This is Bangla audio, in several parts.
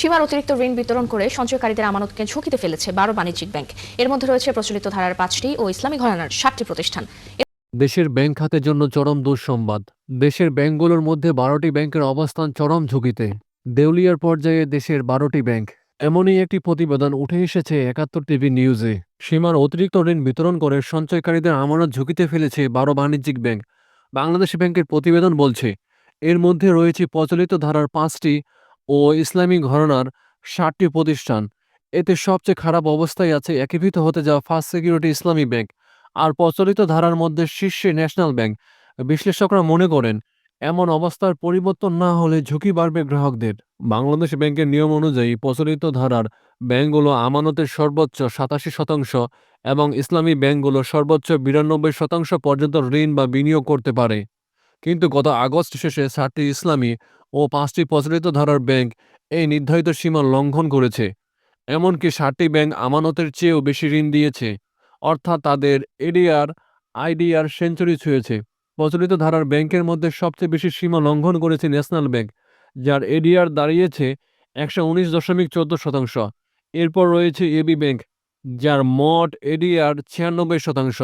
সীমার অতিরিক্ত ঋণ বিতরণ করে সঞ্চয়কারীদের আমানতকে ঝুঁকিতে ফেলেছে বারো বাণিজ্যিক ব্যাংক। এর মধ্যে রয়েছে প্রচলিত ধারার পাঁচটি ও ইসলামী ঘরানার সাতটি প্রতিষ্ঠান। দেশের ব্যাংক খাতের জন্য চরম দুঃসংবাদ। দেশের ব্যাংকগুলোর মধ্যে বারোটি ব্যাংকের অবস্থান চরম ঝুঁকিতে। দেউলিয়ার পর্যায়ে দেশের বারোটি ব্যাংক। এমনই একটি প্রতিবেদন উঠে এসেছে একাত্তর টিভি নিউজে। সীমার অতিরিক্ত ঋণ বিতরণ করে সঞ্চয়কারীদের আমানত ঝুঁকিতে ফেলেছে বারো বাণিজ্যিক ব্যাংক। বাংলাদেশ ব্যাংকের প্রতিবেদন বলছে, এর মধ্যে রয়েছে প্রচলিত ধারার পাঁচটি ও ইসলামী ঘরানার ষাটটি প্রতিষ্ঠান। এতে সবচেয়ে খারাপ অবস্থায় আছে একীভূত হতে যাওয়া ফার্স্ট সিকিউরিটি ইসলামী ব্যাংক আর প্রচলিত ধারার মধ্যে শীর্ষে ন্যাশনাল ব্যাংক বিশ্লেষকরা মনে করেন, এমন অবস্থার পরিবর্তন না হলে ঝুঁকি বাড়বে গ্রাহকদের। বাংলাদেশ ব্যাংকের নিয়ম অনুযায়ী প্রচলিত ধারার ব্যাংকগুলো আমানতের সর্বোচ্চ সাতাশি শতাংশ এবং ইসলামী ব্যাংকগুলো সর্বোচ্চ বিরানব্বই শতাংশ পর্যন্ত ঋণ বা বিনিয়োগ করতে পারে। কিন্তু গত আগস্ট শেষে সাতটি ইসলামী ও পাঁচটি প্রচলিত ধারার ব্যাংক এই নির্ধারিত সীমা লঙ্ঘন করেছে। এমনকি ষাটটি ব্যাংক আমানতের চেয়েও বেশি ঋণ দিয়েছে, অর্থাৎ তাদের এডিআর, আইডিআর সেঞ্চুরি ছুঁয়েছে। প্রচলিত ধারার ব্যাংকের মধ্যে সবচেয়ে বেশি সীমা লঙ্ঘন করেছে ন্যাশনাল ব্যাংক, যার এডিআর দাঁড়িয়েছে একশো উনিশ দশমিক চোদ্দ শতাংশ। এরপর রয়েছে এবি ব্যাংক, যার মোট এডিআর ছিয়ানব্বই শতাংশ।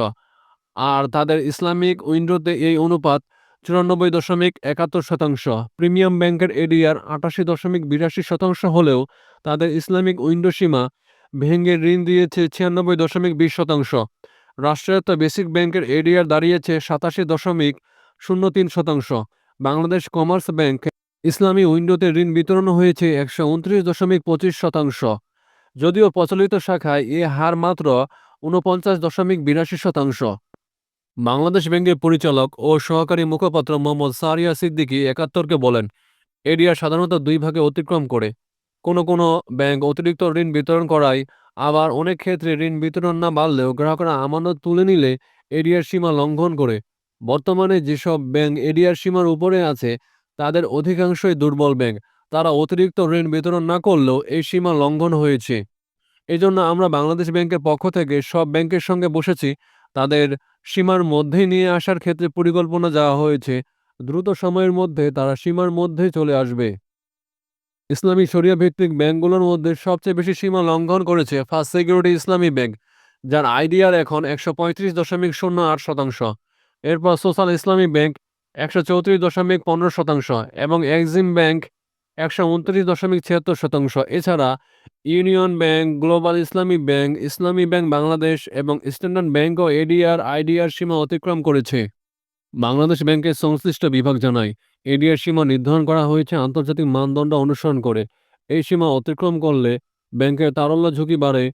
আর তাদের ইসলামিক উইন্ডোতে এই অনুপাত চুরানব্বই দশমিক একাত্তর শতাংশ। প্রিমিয়াম ব্যাংকের এডিআর আটাশি দশমিক বিরাশি শতাংশ হলেও তাদের ইসলামিক উইন্ডো সীমা ভেঙে ঋণ দিয়েছে ছিয়ানব্বই দশমিক বিশ শতাংশ। রাষ্ট্রায়ত্ত বেসিক ব্যাংকের এডিআর দাঁড়িয়েছে সাতাশি দশমিক শূন্য তিন শতাংশ। বাংলাদেশ কমার্স ব্যাংক ইসলামী উইন্ডোতে ঋণ বিতরণ হয়েছে একশো উনত্রিশ দশমিক পঁচিশ শতাংশ। যদিও প্রচলিত শাখায় এ হার মাত্র ঊনপঞ্চাশ দশমিক বিরাশি শতাংশ। বাংলাদেশ ব্যাংকের পরিচালক ও সহকারী মুখপাত্র মোহাম্মদ সারিয়া সিদ্দিকী একাত্তরকে বলেন, এডিআর সাধারণত দুই ভাগে অতিক্রম করে। কোনো কোনো ব্যাংক অতিরিক্ত ঋণ বিতরণ করায়, আবার অনেক ক্ষেত্রে ঋণ বিতরণ না বাড়লেও গ্রাহকরা আমানত তুলে নিলে এডিআর সীমা লঙ্ঘন করে। বর্তমানে যেসব ব্যাংক এডিআর সীমার উপরে আছে, তাদের অধিকাংশই দুর্বল ব্যাংক। তারা অতিরিক্ত ঋণ বিতরণ না করলেও এই সীমা লঙ্ঘন হয়েছে। এজন্য আমরা বাংলাদেশ ব্যাংকের পক্ষ থেকে সব ব্যাংকের সঙ্গে বসেছি। তাদের সীমার মধ্যেই নিয়ে আসার ক্ষেত্রে পরিকল্পনা যাওয়া হয়েছে। দ্রুত সময়ের মধ্যে তারা সীমার মধ্যেই চলে আসবে। ইসলামী শরিয়া ভিত্তিক ব্যাংকগুলোর মধ্যে সবচেয়ে বেশি সীমা লঙ্ঘন করেছে ফার্স্ট সিকিউরিটি ইসলামী ব্যাংক, যার আইডিআর এখন একশো পঁয়ত্রিশ দশমিক শূন্য আট শতাংশ। এরপর সোশ্যাল ইসলামী ব্যাংক একশো চৌত্রিশ দশমিক পনেরো শতাংশ এবং এক্সিম ব্যাংক একশো উনত্রিশ দশমিক ছিয়াত্তর শতাংশ। এছাড়া union bank, global Islami bank Islami bank Bangladesh এবং স্ট্যান্ডার্ড ব্যাংকও এডিআর, আইডিআর সীমা অতিক্রম করেছে। বাংলাদেশ ব্যাংকের সংশ্লিষ্ট বিভাগ জানায়, এডিআর সীমা নির্ধারণ করা হয়েছে আন্তর্জাতিক মানদণ্ড অনুসরণ করে। এই সীমা অতিক্রম করলে ব্যাংকের তারল্য ঝুঁকি বাড়ে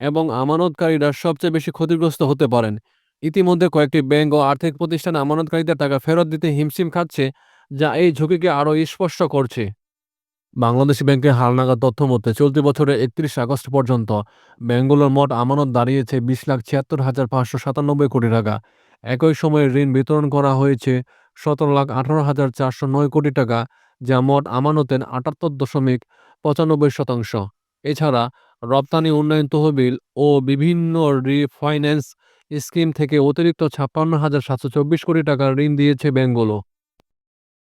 এবং আমানতকারীরা সবচেয়ে বেশি ক্ষতিগ্রস্ত হতে পারেন। ইতিমধ্যে কয়েকটি ব্যাংক ও আর্থিক প্রতিষ্ঠান আমানতকারীদের টাকা ফেরত দিতে হিমশিম খাচ্ছে, যা এই ঝুঁকিকে আরও স্পষ্ট করছে। বাংলাদেশ ব্যাংকের হালনাগাদ তথ্য মতে, চলতি বছরের একত্রিশ আগস্ট পর্যন্ত ব্যাংকগুলোর মোট আমানত দাঁড়িয়েছে বিশ লাখ ছিয়াত্তর হাজার পাঁচশো সাতানব্বই কোটি টাকা। একই সময়ে ঋণ বিতরণ করা হয়েছে সতেরো লাখ আঠারো হাজার চারশো নয় কোটি টাকা, যা মোট আমানতের আটাত্তর দশমিক পঁচানব্বই শতাংশ। এছাড়া রপ্তানি, উন্নয়ন তহবিল ও বিভিন্ন রিফাইন্যান্স স্কিম থেকে অতিরিক্ত ছাপ্পান্ন হাজার সাতশো চব্বিশ কোটি টাকা ঋণ দিয়েছে ব্যাংকগুলো।